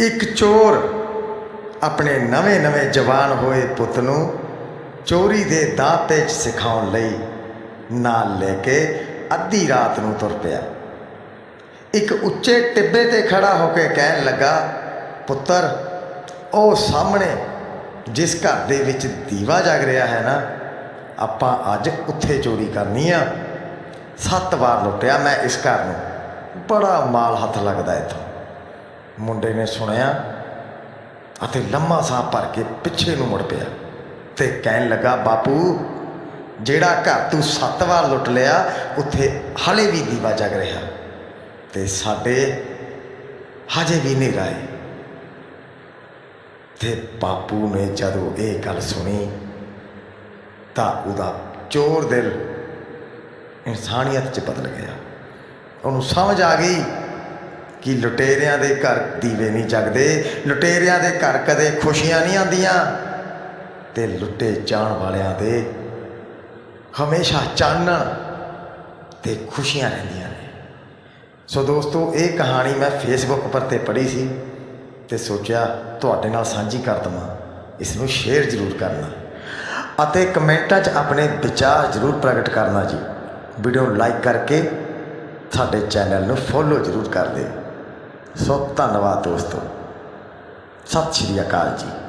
ਇੱਕ ਚੋਰ ਆਪਣੇ ਨਵੇਂ-ਨਵੇਂ ਜਵਾਨ ਹੋਏ ਪੁੱਤ ਨੂੰ ਚੋਰੀ ਦੇ ਦਾਅ ਪੇਚ ਸਿਖਾਉਣ ਲਈ ਨਾਲ ਲੈ ਕੇ ਅੱਧੀ ਰਾਤ ਨੂੰ ਤੁਰ ਪਿਆ। ਇੱਕ ਉੱਚੇ ਟਿੱਬੇ ਤੇ ਖੜਾ ਹੋ ਕੇ ਕਹਿਣ ਲੱਗਾ, ਪੁੱਤਰ, ਉਹ ਸਾਹਮਣੇ ਜਿਸ ਘਰ ਦੇ ਵਿੱਚ ਦੀਵਾ ਜਗ ਰਿਹਾ ਹੈ ਨਾ, ਆਪਾਂ ਅੱਜ ਉੱਥੇ ਚੋਰੀ ਕਰਨੀ ਆ। ਸੱਤ ਵਾਰ ਲੁੱਟਿਆ ਮੈਂ ਇਸ ਘਰ ਨੂੰ। ਬੜਾ ਮਾਲ ਹੱਥ ਲੱਗਦਾ ਇੱਥੋਂ। ਮੁੰਡੇ ਨੇ ਸੁਣਿਆ ਅਤੇ ਲੰਮਾ ਸਾਹ ਭਰ ਕੇ ਪਿੱਛੇ ਨੂੰ ਮੁੜ ਪਿਆ ਤੇ ਕਹਿਣ ਲੱਗਾ, ਬਾਪੂ, ਜਿਹੜਾ ਘਰ ਤੂੰ ਸੱਤ ਵਾਰ ਲੁੱਟ ਲਿਆ, ਉੱਥੇ ਹਲੇ ਵੀ ਦੀਵਾ ਜਗ ਰਿਹਾ ਤੇ ਸਾਡੇ ਹਜੇ ਵੀ ਹਨੇਰਾ ਹੈ। ਤੇ ਬਾਪੂ ਨੇ ਜਦੋਂ ਇਹ ਗੱਲ ਸੁਣੀ ਤਾਂ ਉਹਦਾ ਚੋਰ ਦਿਲ ਇਨਸਾਨੀਅਤ 'ਚ ਬਦਲ ਗਿਆ। ਉਹਨੂੰ ਸਮਝ ਆ ਗਈ ਕਿ ਲੁਟੇਰਿਆਂ ਦੇ ਘਰ ਦੀਵੇ ਨਹੀਂ ਜਗਦੇ, ਲੁਟੇਰਿਆਂ ਦੇ ਘਰ ਕਦੇ ਖੁਸ਼ੀਆਂ ਨਹੀਂ ਆਉਂਦੀਆਂ ਤੇ ਲੁੱਟੇ ਜਾਣ ਵਾਲਿਆਂ ਦੇ ਹਮੇਸ਼ਾ ਚਾਨਣ ਤੇ ਖੁਸ਼ੀਆਂ ਰਹਿੰਦੀਆਂ ਨੇ। ਸੋ ਦੋਸਤੋ, ਇਹ ਕਹਾਣੀ ਮੈਂ ਫੇਸਬੁੱਕ ਪਰ ਤੇ ਪੜ੍ਹੀ ਸੀ ਤੇ ਸੋਚਿਆ ਤੁਹਾਡੇ ਨਾਲ ਸਾਂਝੀ ਕਰ ਦਵਾਂ ਇਸ ਨੂੰ ਸ਼ੇਅਰ ਜ਼ਰੂਰ ਕਰਨਾ ਅਤੇ ਕਮੈਂਟਾਂ 'ਚ ਆਪਣੇ ਵਿਚਾਰ ਜ਼ਰੂਰ ਪ੍ਰਗਟ ਕਰਨਾ ਜੀ। ਵੀਡੀਓ ਨੂੰ ਲਾਈਕ ਕਰਕੇ ਸਾਡੇ ਚੈਨਲ ਨੂੰ ਫੋਲੋ ਜ਼ਰੂਰ ਕਰ ਦਿਓ। ਸੋ ਧੰਨਵਾਦ ਦੋਸਤੋ ਸਤਿ ਸ਼੍ਰੀ ਅਕਾਲ ਜੀ